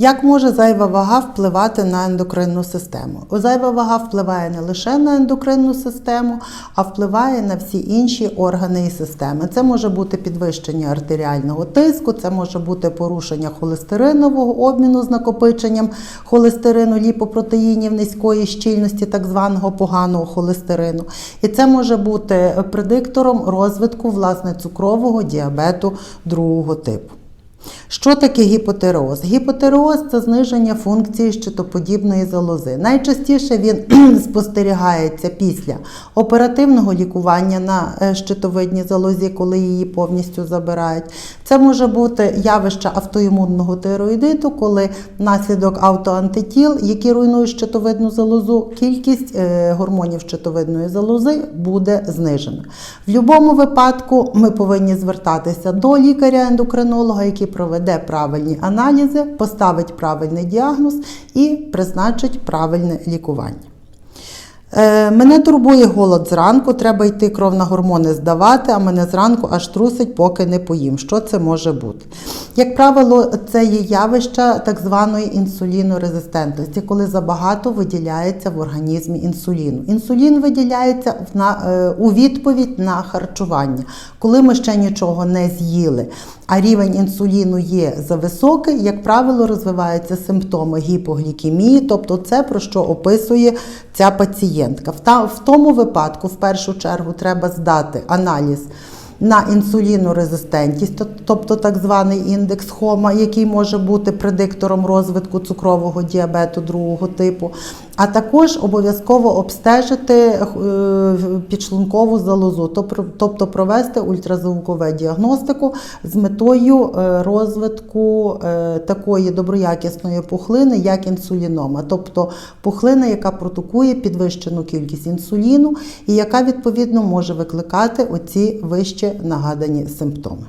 Як може зайва вага впливати на ендокринну систему? Зайва вага впливає не лише на ендокринну систему, а впливає на всі інші органи і системи. Це може бути підвищення артеріального тиску, це може бути порушення холестеринового обміну з накопиченням холестерину, ліпопротеїнів низької щільності, так званого поганого холестерину. І це може бути предиктором розвитку власне цукрового діабету другого типу. Що таке гіпотереоз? Гіпотереоз це зниження функції щитоподібної залози. Найчастіше він спостерігається після оперативного лікування на е, щитовидній залозі, коли її повністю забирають. Це може бути явище автоімунного тироїдиту, коли внаслідок автоантитіл, які руйнують щитовидну залозу, кількість е, гормонів щитовидної залози буде знижена. В будь-якому випадку ми повинні звертатися до лікаря-ендокринолога, який проведе правильні аналізи, поставить правильний діагноз і призначить правильне лікування. Е, Мене турбує голод зранку, треба йти кров на гормони здавати, а мене зранку аж трусить, поки не поїм. Що це може бути? Як правило, це є явище так званої інсулінорезистентності, коли забагато виділяється в організмі інсуліну. Інсулін виділяється е, у відповідь на харчування, коли ми ще нічого не з'їли. А рівень інсуліну є зависокий, як правило, розвиваються симптоми гіпоглікемії, тобто це про що описує ця пацієнтка. В, в тому випадку, в першу чергу, треба здати аналіз на інсулінорезистентність, то- тобто так званий індекс Хома, який може бути предиктором розвитку цукрового діабету другого типу, а також обов'язково обстежити е, підшлункову залозу, тоб- тобто провести ультразвукову діагностику з метою е, розвитку е, такої доброякісної пухлини, як інсулінома, тобто пухлина, яка продукує підвищену кількість інсуліну і яка відповідно може викликати оці вище нагадані симптоми.